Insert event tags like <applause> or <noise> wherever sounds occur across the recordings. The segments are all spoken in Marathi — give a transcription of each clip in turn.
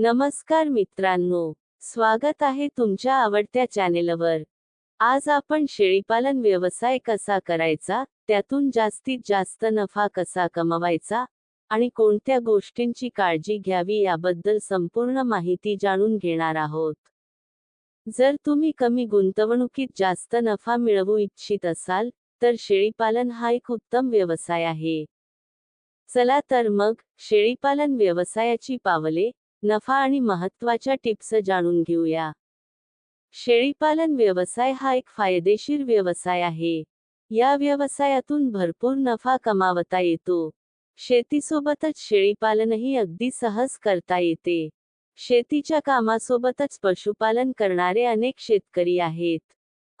नमस्कार मित्रांनो स्वागत आहे तुमच्या आवडत्या चॅनेलवर. आज आपण शेळीपालन व्यवसाय कसा करायचा त्यातून जास्तीत जास्त नफा कसा कमवायचा आणि कोणत्या गोष्टींची काळजी घ्यावी याबद्दल संपूर्ण माहिती जाणून घेणार आहोत. जर तुम्ही कमी गुंतवणुकीत जास्त नफा मिळवू इच्छित असाल तर शेळीपालन हा एक उत्तम व्यवसाय आहे. चला तर मग शेळीपालन व्यवसायाची पावले नफा आणि महत्त्वाच्या टिप्स जाणून घेऊया. शेळीपालन व्यवसाय हा एक फायदेशीर व्यवसाय आहे. या व्यवसायातून भरपूर नफा कमावता येतो. शेतीसोबतच शेळीपालनही अगदी सहज करता येते. शेतीच्या कामासोबतच पशुपालन करणारे अनेक शेतकरी आहेत.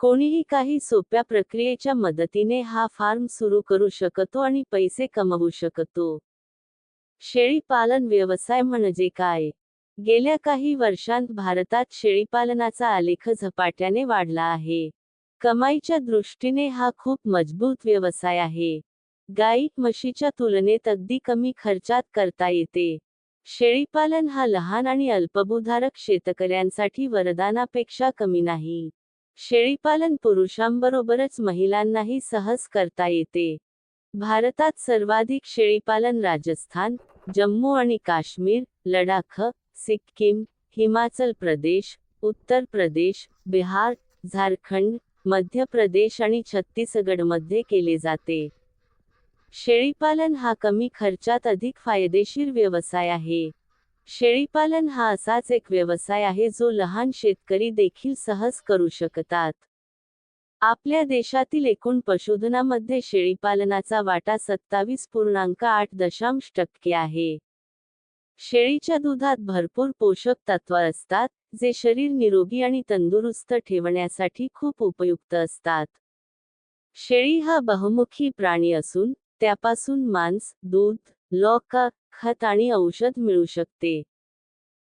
कोणीही काही सोप्या प्रक्रियेच्या मदतीने हा फार्म सुरू करू शकतो आणि पैसे कमवू शकतो. शेळीपालन व्यवसाय म्हणजे काय? गेल्या काही वर्षांत भारतात शेळीपालनाचा आलेख झपाट्याने वाढला आहे. कमाईच्या दृष्टीने हा खूप मजबूत व्यवसाय आहे. गाई म्हशीच्या तुलनेत अगदी कमी खर्चात करता येते. शेळीपालन हा लहान आणि अल्पभूधारक शेतकऱ्यांसाठी वरदानापेक्षा कमी नाही. शेळीपालन पुरुषांबरोबरच महिलांनाही सहज करता येते. भारतात सर्वाधिक शेळीपालन राजस्थान जम्मू आणि काश्मीर लडाख सिक्कीम हिमाचल प्रदेश उत्तर प्रदेश बिहार झारखंड मध्य प्रदेश आणि छत्तीसगडमध्ये केले जाते. शेळीपालन हा कमी खर्चात अधिक फायदेशीर व्यवसाय आहे. शेळीपालन हा असाच एक व्यवसाय आहे जो लहान शेतकरी देखील सहज करू शकतात. आपल्या देशातील एकूण पशुधनामध्ये शेळीपालनाचा वाटा सत्तावीस पूर्णांक आठ दशांश टक्के आहे. शेळीच्या दुधात भरपूर पोषक तत्व असतात जे शरीर निरोगी आणि तंदुरुस्त ठेवण्यासाठी खूप उपयुक्त असतात. शेळी हा बहुमुखी प्राणी असून त्यापासून मांस दूध लोका खत आणि औषध मिळू शकते.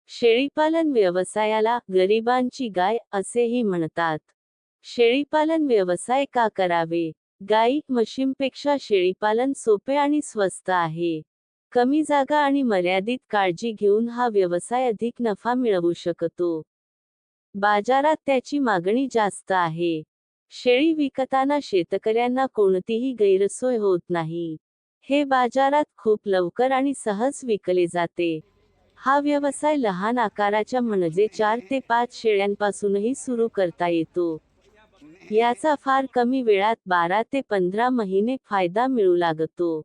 शेळीपालन व्यवसायाला गरिबांची गाय असेही म्हणतात. शेळीपालन व्यवसाय का करावे? गाई म्हशींपेक्षा शेळीपालन सोपे आणि स्वस्त आहे. कमी जागा आणि मर्यादित काळजी घेऊन हा व्यवसाय अधिक नफा मिळवू शकतो. बाजारात त्याची मागणी जास्त आहे. शेळी विकताना शेतकऱ्यांना कोणतीही गैरसोय होत नाही. हे बाजारात खूप लवकर आणि सहज विकले जाते. हा व्यवसाय लहान आकाराच्या म्हणजे चार ते पाच शेळ्यांपासूनही सुरू करता येतो. याचा फार कमी वेळात बारा ते पंधरा महिने फायदा मिळू लागतो.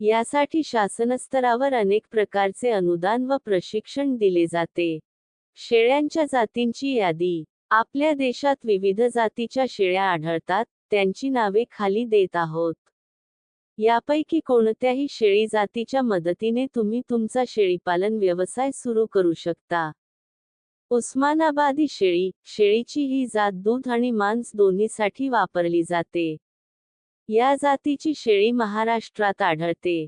यासाठी शासनस्तरावर अनेक प्रकारचे अनुदान व प्रशिक्षण दिले जाते. शेळ्यांच्या जातींची यादी. आपल्या देशात विविध जातीच्या शेळ्या आढळतात त्यांची नावे खाली देत आहोत. यापैकी कोणत्याही शेळी जातीच्या मदतीने तुम्ही तुमचा शेळीपालन व्यवसाय सुरू करू शकता. उस्मानाबादी शेळी शेळीची ही जात दूध आणि मांस दोन्हीसाठी वापरली जाते. या जातीची शेळी महाराष्ट्रात आढळते.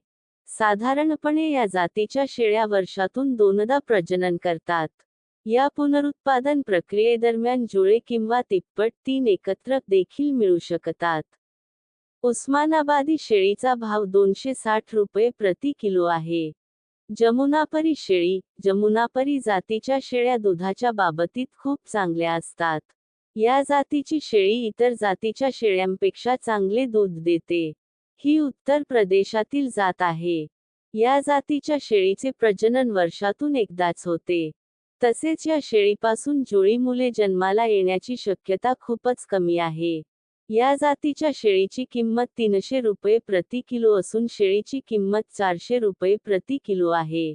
साधारणपणे या जातीच्या शेळ्या वर्षातून दोनदा प्रजनन करतात. या पुनरुत्पादन प्रक्रियेदरम्यान जुळे किंवा तिप्पट तीन एकत्र देखील मिळू शकतात. उस्मानाबादी शेळीचा भाव दोनशे साठ रुपये प्रति किलो आहे. जमुनापरी शेळी जमुनापरी जातीच्या शेळ्या दुधाच्या बाबतीत खूप चांगल्या असतात. या जातीची शेळी इतर जातीच्या शेळ्यांपेक्षा चांगले दूध देते. ही उत्तर प्रदेशातील जात आहे. या जातीच्या शेळीचे प्रजनन वर्षातून एकदाच होते. तसेच या शेळीपासून जुळी मुले जन्माला येण्याची शक्यता खूपच कमी आहे. या जातीच्या शेळीची किंमत तीनशे रुपये प्रति किलो असून शेळीची किंमत चारशे रुपये प्रति किलो आहे.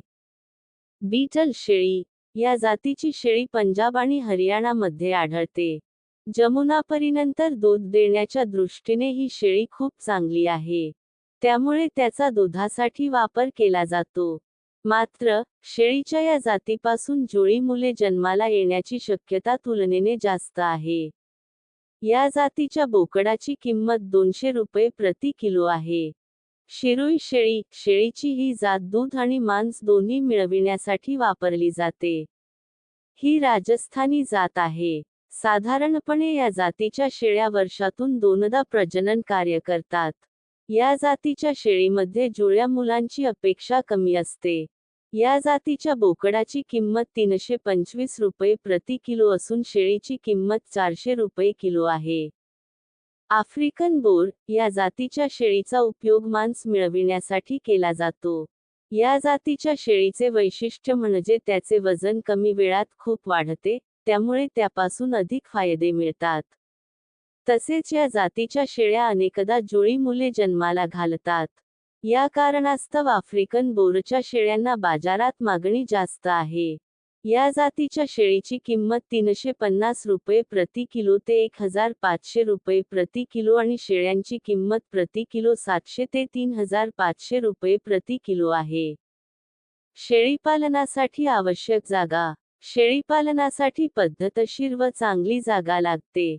बीटल शेळी या जातीची शेळी पंजाब आणि हरियाणामध्ये आढळते. जमुनापरीनंतर दूध देण्याच्या दृष्टीने ही शेळी खूप चांगली आहे. त्यामुळे त्याचा दुधासाठी वापर केला जातो. मात्र शेळीच्या या जातीपासून जुळी मुले जन्माला येण्याची शक्यता तुलनेने जास्त आहे. या जातीच्या बोकडाची किंमत दोनशे रुपये प्रति किलो आहे. शिरुई शेळी शेळीची ही जात दूध आणि मांस दोन्ही मिळविण्यासाठी वापरली जाते. ही राजस्थानी जात आहे. साधारणपणे या जातीच्या शेळ्या वर्षातून दोनदा प्रजनन कार्य करतात. या जातीच्या शेळीमध्ये जुळ्या मुलांची अपेक्षा कमी असते. या जातीच्या बोकडाची किंमत तीनशे पंचवीस रुपये प्रति किलो असून शेळीची किंमत चारशे रुपये किलो आहे. आफ्रिकन बोर या जातीच्या शेळीचा उपयोग मांस मिळविण्यासाठी केला जातो. या जातीच्या शेळीचे वैशिष्ट्य म्हणजे त्याचे वजन कमी वेळात खूप वाढते त्यामुळे त्यापासून अधिक फायदे मिळतात. तसेच या जातीच्या शेळ्या अनेकदा जुळी मुले जन्माला घालतात. या कारणास्तव आफ्रिकन बोरच्या शेळ्यांना बाजारात मागणी जास्त आहे. या जातीच्या शेळीची किंमत तीनशे पन्नास रुपये प्रति किलो ते एक हजार पाचशे रुपये प्रति किलो आणि शेळ्यांची किंमत प्रति किलो सातशे ते तीन हजार पाचशे रुपये प्रति किलो आहे. शेळीपालनासाठी आवश्यक जागा. शेळीपालनासाठी पद्धतशीर व चांगली जागा लागते.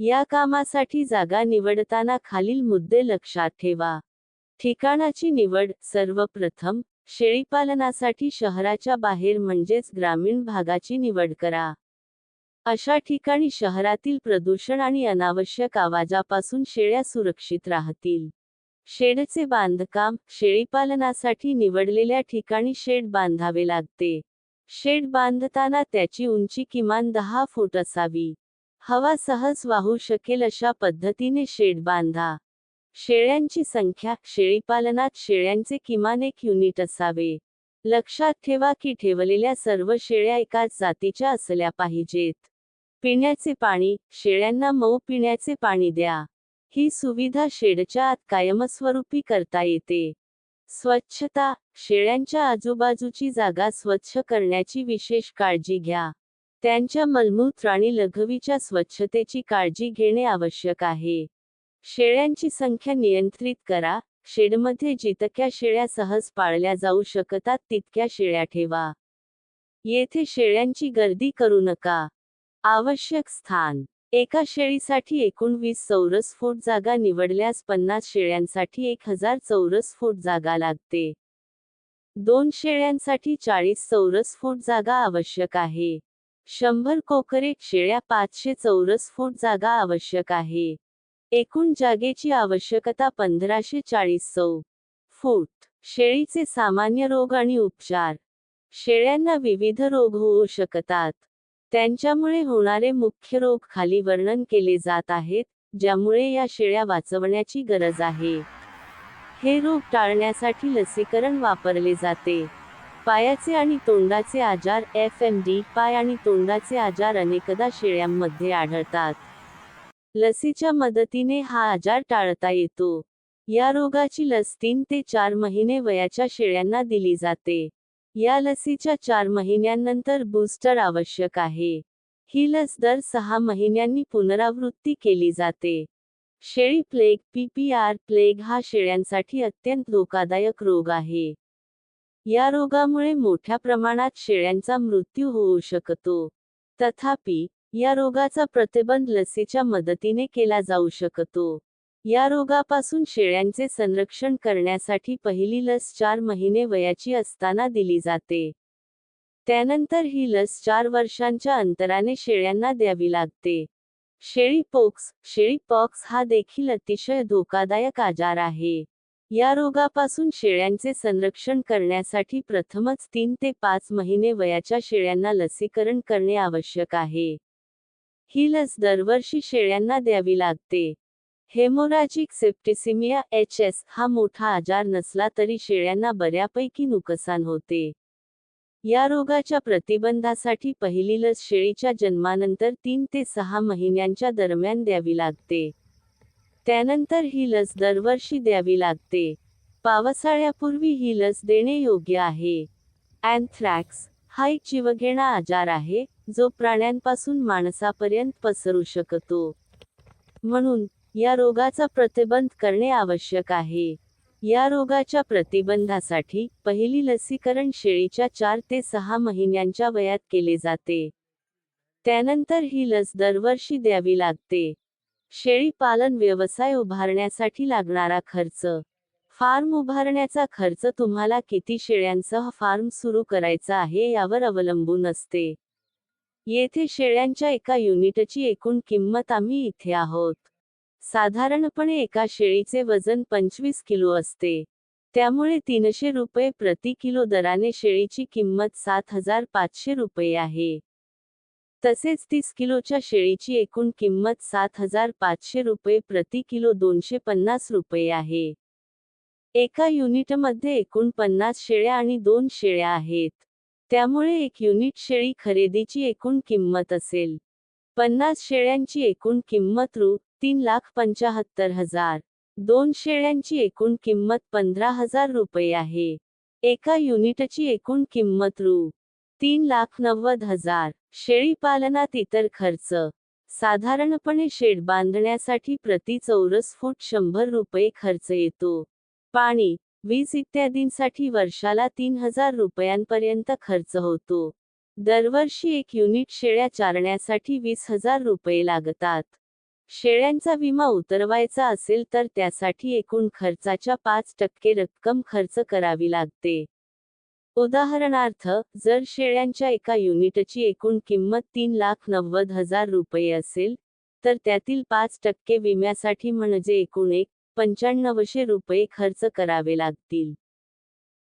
या कामासाठी जागा निवडताना खालील मुद्दे लक्षात ठेवा. ठिकाणाची निवड सर्वप्रथम शेळीपालनासाठी शहराच्या बाहेर म्हणजेच ग्रामीण भागाची निवड करा. अशा ठिकाणी शहरातील प्रदूषण आणि अनावश्यक आवाजापासून शेळ्या सुरक्षित राहतील. शेडचे बांधकाम शेळीपालनासाठी निवडलेल्या ठिकाणी शेड बांधावे लागते. शेड बांधताना त्याची उंची किमान दहा फूट असावी. हवा सहज वाहू शकेल अशा पद्धतीने शेड बांधा. शेळ्यांची संख्या शेळीपालनात शेळ्यांचे किमान एक युनिट असावे. लक्षात ठेवा की ठेवलेल्या सर्व शेळ्या एकाच जातीच्या असल्या पाहिजेत. पिण्याचे पाणी शेळ्यांना मऊ पिण्याचे पाणी द्या. ही सुविधा शेडच्या आत कायमस्वरूपी करता येते. स्वच्छता शेळ्यांच्या आजूबाजूची जागा स्वच्छ करण्याची विशेष काळजी घ्या. त्यांच्या मलमूत्र आणि लघवीच्या स्वच्छतेची काळजी घेणे आवश्यक आहे. शेळ्यांची संख्या नियंत्रित करा. शेडमध्ये जितक्या शेळ्या सहज पाळल्या जाऊ शकतात तितक्या शेळ्या ठेवा. येथे शेळ्यांची गर्दी करू नका. आवश्यक स्थान. एका शेळीसाठी एकूण वीस चौरस फूट जागा निवडल्यास पन्नास शेळ्यांसाठी एक हजार चौरस फूट जागा लागते. दोन शेळ्यांसाठी चाळीस चौरस फूट जागा आवश्यक आहे. शंभर कोकरे शेळ्या पाचशे चौरस फूट जागा आवश्यक आहे. एकूण जागेची आवश्यकता पंधराशे चाळीस सौ फूट. शेळीचे सामान्य रोग आणि उपचार. शेळ्यांना विविध रोग होऊ शकतात. त्यांच्यामुळे होणारे मुख्य रोग खाली वर्णन केले जात आहेत ज्यामुळे या शेळ्या वाचवण्याची गरज आहे. हे रोग टाळण्यासाठी लसीकरण वापरले जाते. पायाचे आणि तोंडाचे आजार एफ एम डी पाय आणि तोंडाचे आजार अनेकदा शेळ्यांमध्ये आढळतात. लसीच्या मदतीने हा आजार टाळता येतो. या रोगाची लस तीन ते चार महिने वयाच्या शेळ्यांना दिली जाते. या लसीच्या चार महिन्यांनंतर बूस्टर आवश्यक आहे. ही लस दर सहा महिन्यांनी पुनरावृत्ती केली जाते. शेळी प्लेग पीपीआर प्लेग हा शेळ्यांसाठी अत्यंत धोकादायक रोग आहे. या रोगामुळे मोठ्या प्रमाणात शेळ्यांचा मृत्यू होऊ शकतो. तथापि या रोगाचा प्रतिबंध लसीच्या मदतीने केला जाऊ शकतो. या रोगापासून शेळ्यांचे संरक्षण करण्यासाठी पहिली लस चार महिने वयाची असताना दिली जाते. त्यानंतर ही लस चार वर्षांच्या अंतराने शेळ्यांना द्यावी लागते. शेळी पोक्स शेळी पॉक्स हा देखील अतिशय धोकादायक आजार आहे. या रोगापासून शेळ्यांचे संरक्षण करण्यासाठी प्रथमच तीन ते पाच महिने वयाच्या शेळ्यांना लसीकरण करणे आवश्यक आहे. ही लस दरवर्षी शेळ्यांना द्यावी लागते. हेमोरॅजिक सेप्टिसिमिया एच एस हा मोठा आजार नसला तरी शेळ्यांना बऱ्यापैकी नुकसान होते. या रोगाच्या प्रतिबंधासाठी पहिली लस शेळीच्या जन्मानंतर तीन ते सहा महिन्यांच्या दरम्यान द्यावी लागते. त्यानंतर ही लस दरवर्षी द्यावी लागते. पावसाळ्यापूर्वी ही लस देणे योग्य आहे. अँथ्रॅक्स हा एक जीवघेणा आजार आहे जो प्राण्यांपासून माणसापर्यंत पसरू शकतो. म्हणून या रोगाचा प्रतिबंध करणे आवश्यक आहे. या रोगाच्या प्रतिबंधासाठी पहिली लसीकरण शेळीच्या चार ते सहा महिन्यांच्या वयात केले जाते. त्यानंतर ही लस दरवर्षी द्यावी लागते. शेळी पालन व्यवसाय उभारण्यासाठी लागणारा खर्च. फार्म उभारण्याचा खर्च तुम्हाला किती शेळ्यांसह फार्म सुरू करायचा आहे यावर अवलंबून असते. येथे शेळ्यांच्या एका युनिटची एकूण किंमत आम्ही इथे आहोत. साधारणपणे एका शेळीचे वजन पंचवीस किलो असते. त्यामुळे तीनशे रुपये प्रति किलो दराने शेळीची किंमत सात हजार पाचशे रुपये आहे. तसेच तीस किलोच्या शेळीची एकूण किंमत सात हजार पाचशे रुपये प्रति किलो दोनशे पन्नास रुपये आहे. एका युनिटमध्ये एकूण पन्नास शेळ्या आणि दोन शेळ्या आहेत. त्यामुळे एक युनिट शेळी खरेदीची एकूण किंमत असेल. पन्नास शेळ्यांची एकूण किंमत रु. तीन लाख पंचाहत्तर हजार. दोन शेळ्यांची एकूण किंमत पंधरा हजार रुपये आहे. एका युनिटची एकूण किंमत रु. तीन लाख नव्वद हजार. शेळी पालनात इतर खर्च. साधारणपणे शेड बांधण्यासाठी प्रति चौरस फूट शंभर रुपये खर्च येतो. पाणी वीज इत्यादींसाठी वर्षाला तीन हजार रुपयांपर्यंत खर्च होतो. दरवर्षी एक युनिट शेळ्या चारण्यासाठी वीस हजार रुपये लागतात. शेळ्यांचा विमा उतरवायचा असेल तर त्यासाठी एकूण खर्चाच्या पाच टक्के रक्कम खर्च करावी लागते. उदाहरणार्थ जर शेळ्यांच्या एका युनिटची एकूण किंमत तीन लाख नव्वद हजार रुपये असेल तर त्यातील पाच टक्के विम्यासाठी म्हणजे एकूण एक पंच्याण्णवशे रुपये खर्च करावे लागतील.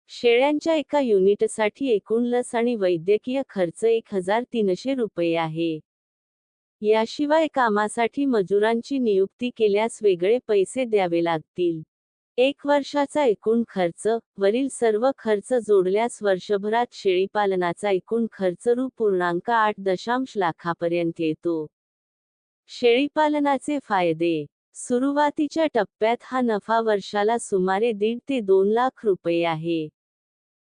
शेळ्यांच्या एका युनिटसाठी एकूण लस आणि वैद्यकीय खर्च एक हजार तीनशे रुपये आहे. याशिवाय कामासाठी मजुरांची नियुक्ती केल्यास वेगळे पैसे द्यावे लागतील. एक वर्षाचा एकूण खर्च वरील सर्व खर्च जोडल्यास वर्षभरात शेळीपालनाचा एकूण खर्च रु. पूर्णांक आठ दशांश लाखापर्यंत येतो. शेळीपालनाचे फायदे सुरुवातीच्या टप्प्यात हा नफा वर्षाला सुमारे दीड ते दोन लाख रुपये आहे.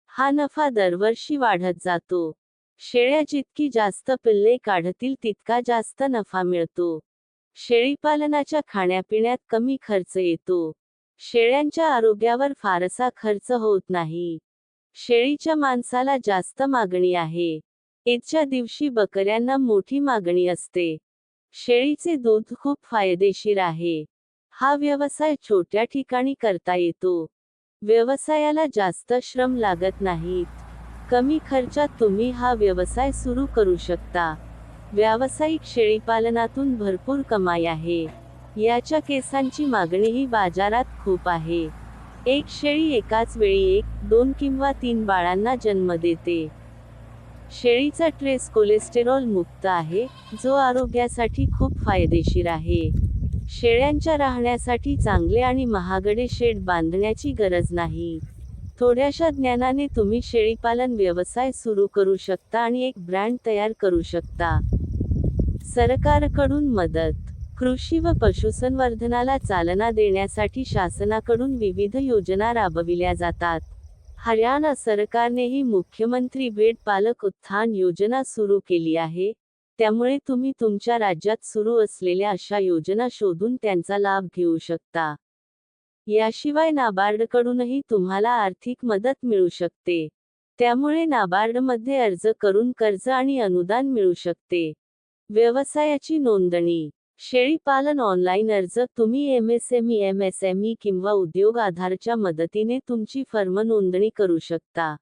हा नफा दरवर्षी वाढत जातो. शेळ्या जितकी जास्त पिल्ले काढतील तितका जास्त नफा मिळतो. शेळीपालनाच्या खाण्यापिण्यात कमी खर्च येतो. शेळ्यांच्या आरोग्यावर फारसा खर्च होत नाही. शेळीच्या मांसाला जास्त मागणी आहे. ईदच्या दिवशी बकऱ्यांना मोठी मागणी असते. शेळीचे दूध खूप फायदेशीर आहे. हा व्यवसाय छोट्या ठिकाणी करता येतो. व्यवसायाला जास्त श्रम लागत नाहीत कमी खर्चात तुम्ही हा व्यवसाय सुरू करू शकता. व्यावसायिक शेळीपालनातून भरपूर कमाई आहे. याच्या केसांची मागणीही बाजारात खूप आहे. एक शेळी एकाच वेळी एक दोन किंवा तीन बाळांना जन्म देते. शेळीचा ट्रेस कोलेस्टेरॉल मुक्त आहे जो आरोग्यासाठी खूप फायदेशीर आहे. शेळ्यांच्या राहण्यासाठी चांगले आणि महागडे शेड बांधण्याची गरज नाही. थोड्याशा ज्ञानाने तुम्ही शेळीपालन व्यवसाय सुरू करू शकता आणि एक ब्रँड तयार करू शकता. सरकारकडून मदत. कृषी व पशुसंवर्धनाला चालना देण्यासाठी शासनाकडून विविध योजना राबविल्या जातात. हरियाणा सरकारनेही मुख्यमंत्री बेड पालक उत्थान योजना सुरू केली आहे. त्यामुळे तुम्ही तुमच्या राज्यात सुरू असलेल्या अशा योजना शोधून त्यांचा लाभ घेऊ शकता. याशिवाय नाबार्डकडूनही तुम्हाला आर्थिक मदत मिळू शकते. त्यामुळे नाबार्डमध्ये अर्ज करून कर्ज आणि अनुदान मिळू शकते. व्यवसायाची नोंदणी शेळीपालन ऑनलाईन अर्ज तुम्ही एमएसएमई एमएसएमई किंवा उद्योग आधारच्या मदतीने तुमची फर्म नोंदणी करू शकता.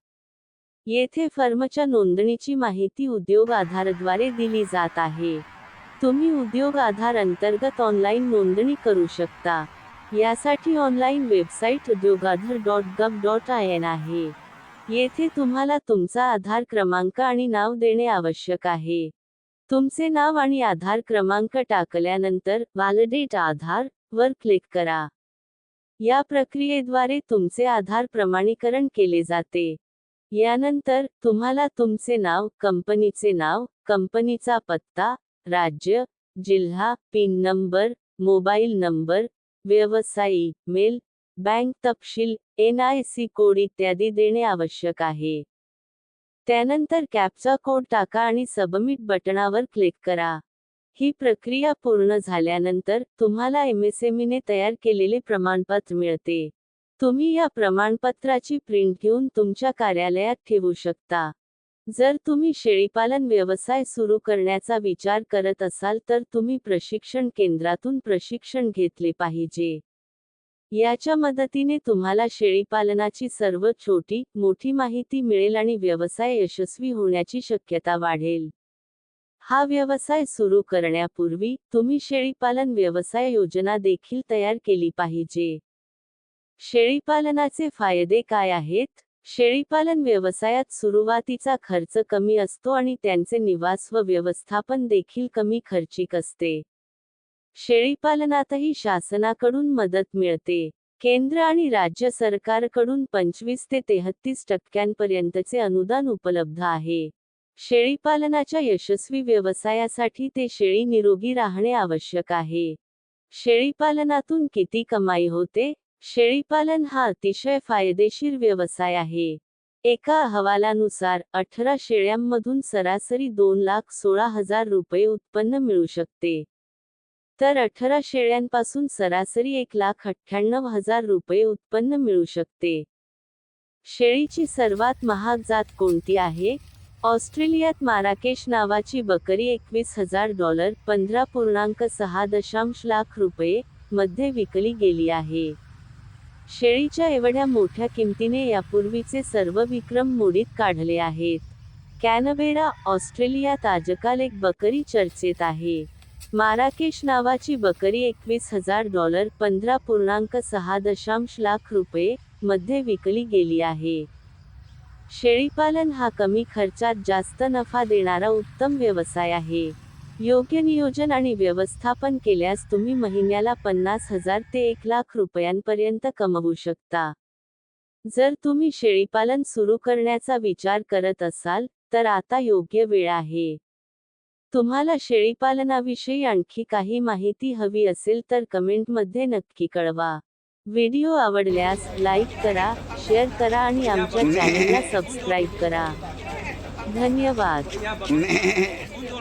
येथे फर्मच्या नोंदणीची माहिती उद्योग आधारद्वारे दिली जात आहे. तुम्ही उद्योग आधार अंतर्गत ऑनलाईन नोंदणी करू शकता. यासाठी online website Udyogaadhaar dot gov dot I N आहे. येथे तुम्हाला तुमचा आधार क्रमांक आणि नाव देणे आवश्यक आहे. तुमचे नाव आणि आधार क्रमांक टाकल्यानंतर व्हॅलिडेट आधार वर क्लिक करा. या प्रक्रियेद्वारे तुमचे आधार प्रमाणीकरण केले जाते. यानंतर तुम्हाला तुमचे नाव कंपनीचे नाव कंपनीचा पत्ता राज्य जिल्हा पिन नंबर मोबाईल नंबर व्यवसायी मेल बँक तपशील एन आय सी कोड इत्यादी देणे आवश्यक आहे. त्यानंतर कॅपचा कोड टाका आणि सबमिट बटणावर क्लिक करा. ही प्रक्रिया पूर्ण झाल्यानंतर तुम्हाला एमएसएमईने तयार केलेले प्रमाणपत्र मिळते. तुम्ही या प्रमाणपत्राची प्रिंट घेऊन तुमच्या कार्यालयात ठेवू शकता. जर तुम्ही शेळीपालन व्यवसाय सुरू करण्याचा विचार करत असाल तर तुम्ही प्रशिक्षण केंद्रातून प्रशिक्षण घेतले पाहिजे. याच्या मदतीने तुम्हाला शेळीपालनाची सर्व छोटी मोठी माहिती मिळेल आणि व्यवसाय यशस्वी होण्याची शक्यता वाढेल. हा व्यवसाय सुरू करण्यापूर्वी तुम्ही शेळीपालन व्यवसाय योजना देखील तयार केली पाहिजे. शेळीपालनाचे फायदे काय आहेत? शेळीपालन व्यवसायात सुरुवातीचा खर्च कमी असतो आणि त्यांचे निवास व व्यवस्थापन देखील कमी खर्चिक असते. शेळीपालनातही शासनाकडून मदत मिळते. केंद्र आणि राज्य सरकारकडून पंचवीस ते तेहत्तीस टक्क्यांपर्यंतचे अनुदान उपलब्ध आहे. शेळीपालनाच्या यशस्वी व्यवसायासाठी ते शेळी निरोगी राहणे आवश्यक आहे. शेळीपालनातून किती कमाई होते? शेळीपालन हा अतिशय फायदेशीर व्यवसाय आहे. एका अहवालानुसार अठरा शेळ्यांमधून सरासरी दोन लाख सोळा हजार रुपये उत्पन्न मिळू शकते. तर अठरा शेळ्यांपासून सरासरी एक लाख अठ्ठ्याण्णव हजार रुपये उत्पन्न मिळू शकते. शेळीची सर्वात महाग जात कोणती आहे? ऑस्ट्रेलियात माराकेश नावाची बकरी एकवीस हजार डॉलर पंधरा पूर्णांक सहा दशांश लाख रुपये मध्ये विकली गेली आहे. शेळीच्या एवढ्या मोठ्या किमतीने यापूर्वीचे सर्व विक्रम मोडीत काढले आहेत. कॅनबेरा ऑस्ट्रेलियात आजकाल एक बकरी चर्चेत आहे. माराकेश नावाची बकरी एकवीस हजार डॉलर पंधरा पूर्णांक सहा दशांश लाख रुपये मध्ये विकली गेली आहे. शेळीपालन हा कमी खर्चात जास्त नफा देणारा उत्तम व्यवसाय आहे. योग्य नियोजन आणि व्यवस्थापन केल्यास तुम्ही महिन्याला पन्नास हजार ते एक लाख रुपयांपर्यंत कमवू शकता. जर तुम्ही शेळीपालन सुरू करण्याचा विचार करत असाल तर आता योग्य वेळ आहे. तुम्हाला शेळीपालनाविषयी आणखी काही माहिती हवी असेल तर कमेंटमध्ये नक्की कळवा. व्हिडिओ आवडल्यास लाईक करा शेअर करा आणि आमच्या <laughs> चॅनलला सबस्क्राईब करा. धन्यवाद. <laughs>